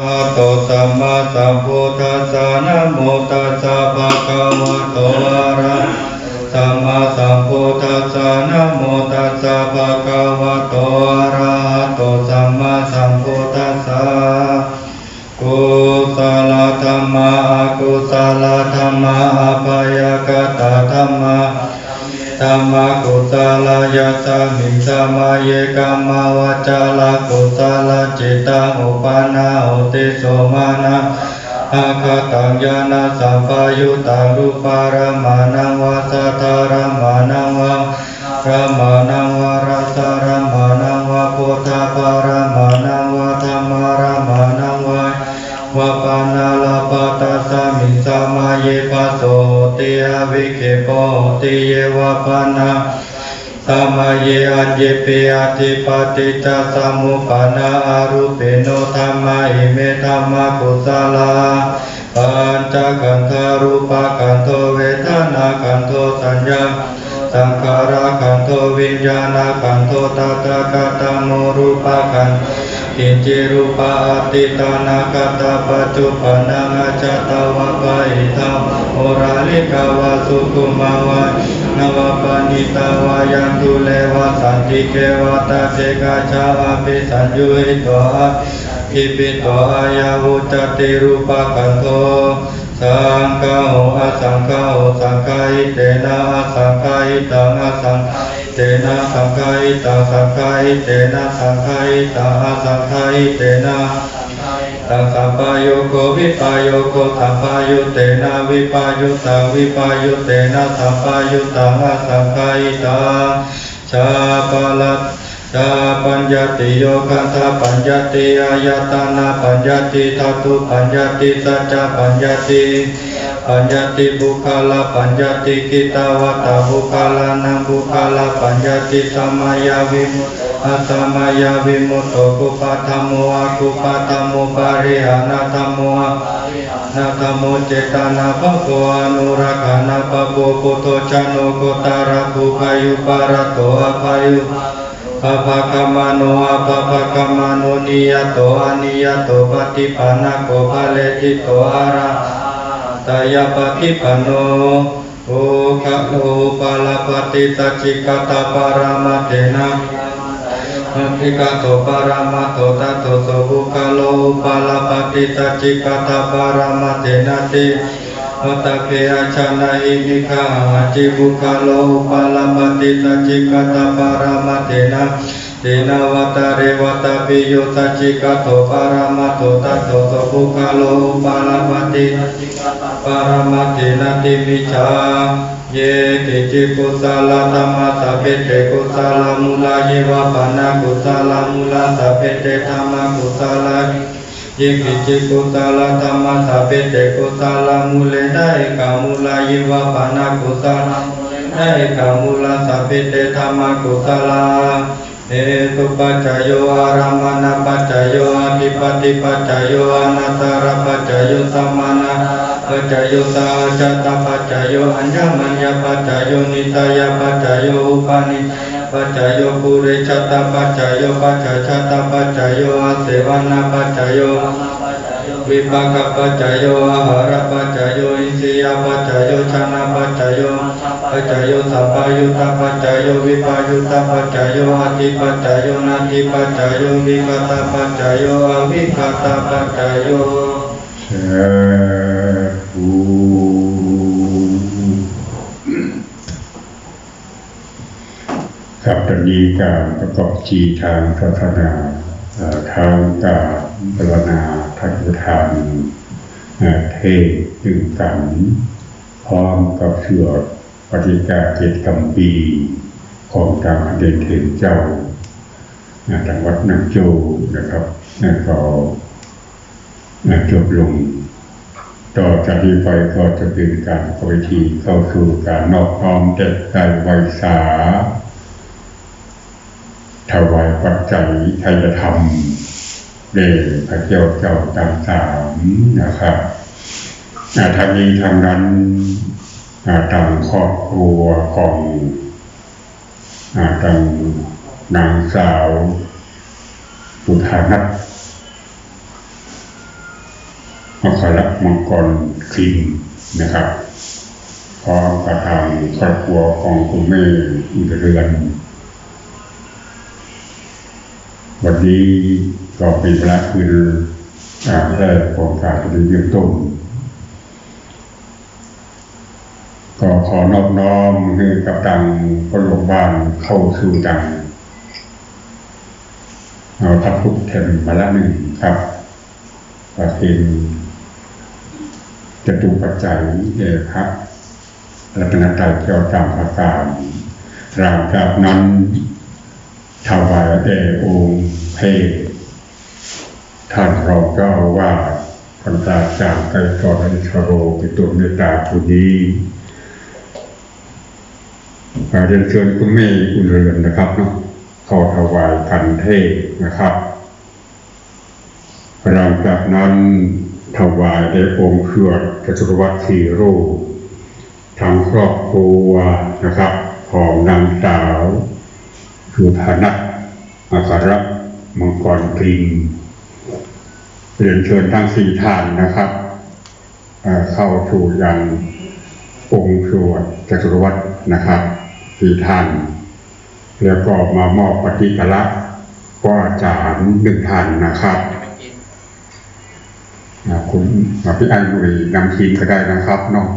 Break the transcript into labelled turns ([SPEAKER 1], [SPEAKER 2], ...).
[SPEAKER 1] อะโตสัมมาสัมพุทธัสสะนะโมตัสสะภะคะวะโตอะระหะสัมมาสัมพุทธัสสะนะโมตัสสะภะคะวะโตอะระหะโตสัมมาสัมพุทธัสสะกุศลธรรมะอกุศลธรรมะอภัยกตธรรมะ ธรรมกุศลยัสมิงสมาเยกามมาวาจาลกุศลจิตาอุปานาโหติโสมานะอาคาตังยานาสัมปายุตังรูปารมานังวาสัทธารมานังวารมานังวาร ปนาสามาเยอัญเยเปอาติปติจจสมุปนาอารูปโนธรรมาอิเมธรรมกุศลาปัญจขันธารูปขันโทเวทนาขันโทสัญญาสังขาราขันโทวิญญาณขันโทตตะกตโมรูปขันธ กินจิรูปะอติตานาคตาปัจจุปนังจตาวะปะอิทัมโอราลิกาวาสุคุมาวานวปนิตาวายันตุเลวะสันติเกวะตาเจกาชาอภิสัญยุหิตวะอิปิตวะยาวุจติรูปขันโทสังฆาโหอสังฆาโหสังฆาอิเตนะสังฆาอิตังสังฆา เตนะสังฆาอิตังสังฆาอิเตนะสังฆาอิตังสังฆาอิเตนะตังสัมปายุโกวิปายุโกสัมปายุเตนะวิปายุตังวิปายุเตนะสัมปายุตังอสังฆาอิตังชาปลัตชาปัญญติโยคันธาปัญญติอายตนะปัญญติทัตุปัญญติสัจจปัญญติ ปัญญติบุคลาปัญญติกิตาวตาบุคลานังบุคลาปัญญติสัมมายาวิมุตอัตมายาวิมุตโตกุปัฏฐโมอากุปัฏฐโมปาริหานาธรรมโมนาธรรมโมเจตนาปะโกอนุรักานาปะโกปุโตชโนโกตาระภูพายุปาระโตอภายุปะปะกามโนอะปะปะกามโนนิยโตอะนิยโตปฏิปันนโกภะเลติโตอะระ ตายปฏิปันโนโอคะโลปะละปฏิสัจจิกตาปารามะเทนะมัคคิกาโตปารามาโตตัตโตโสภุคาโลปะละปฏิสัจจิกตาปารามะเทนะติมัตตะเพอาชนะอิมิคาจิบุคาโลปะละปฏิสัจจิกตาปารามะเทนะเตนะวัตเรวัตปิโยตจิกาโตปารามาโตตัสโตโตภุคาโลปารามาติปารามาตินาติวิชาเยติจิกุสลธรรมสัพเพเตกุสลมุลาเยวะปานากุสลมุลาสัพเพเตธรรมกุสลายิกิจิกุสลธรรมสัพเพเตกุสลมุเลได้กามุลาเยวะปานากุสาลได้กามุลาสัพเพเตธรรมกุสลา เอตุปัจจโยอารามณปัจจโยอภิปติปัจจโยอนัตตารปัจจโยสัมมานาปัจจโยสาจัตตปัจจโยอัญญมัญญปัจจโยนิตายปัจจโยอุปานิปัจจโยปุเรชตปัจจโยปัจจชตปัจจโยอาเสวนาปัจจโยวิปากปัจจโยอาหารปัจจโยอินทรียปัจจโยชนะ ปัจจโยสัพพายุตปัจจโยวิปายุตปัจจโยอติปัจจโยนาติปัจจโยวิกตาปัจจโยอวิกตาปัจจโย
[SPEAKER 2] สาธุครับตอนนี้การประกอบจีทางศาสนาทางการปรณาทางยุทธานเอ่อเทศตึงกันพร้อมกับสวด ปฏิกาเจ็ดกำปีของทางอเดนเทนเจ้าทางวัดนังโจนะครับนั่นก็จบลง ต่อจากนี้ไปก็จะเป็นการเข้าพิธีเข้าสู่การนอบน้อมเด็กใจไวยสาถวายปัจจัยไทยธรรมเดชพระเจ้าเจ้าต่างๆนะครับทางนี้ทางนั้น ทางครอบครัวของอ่าทางนางสาวสุธานัทอัครมังกรคิงนะครับพร้อมกับทางครอบครัวของคุณแม่อุดเรือนวันนี้ก็เป็นพระคือการแรกของการปฏิบัติต้น ก็ขอนอบน้อมให้กับตังพระหลวงบ้านเข้าสู่ดังเอาพระพุทธเทมมาละหนึ่งครับประเพณจะตุปัจจัยเดพระรัตนตรัยเจ้าจำประการหลังจากนั้นถวายแด่องค์เพศท่านรองเจ้าอาว่าสพันตาจารย์ไกรกรณิชโรปิตุเมตตาผู้นี้ เรียนเชิญคุณแม่อุ่นเรือนนะครับเนาะขอถวายกันเทศนะครับหลังจากนั้นถวายได้องค์เขื่อนจตุรวัตสีรูปทางครอบครัวนะครับของนางสาวคือธนัทอัครมังกรกรีนเรียนเชิญทั้งสี่ท่านนะครับ เข้าสู่ยังองค์สวดจตุรวัตนะครับ สี่ท่านแล้วก็มามอบปฏิกละก็อาจารย์หนึ่งท่านนะครับนะคุณมาพี่ไอ้บุรีนำทีมก็ได้นะครับเนาะ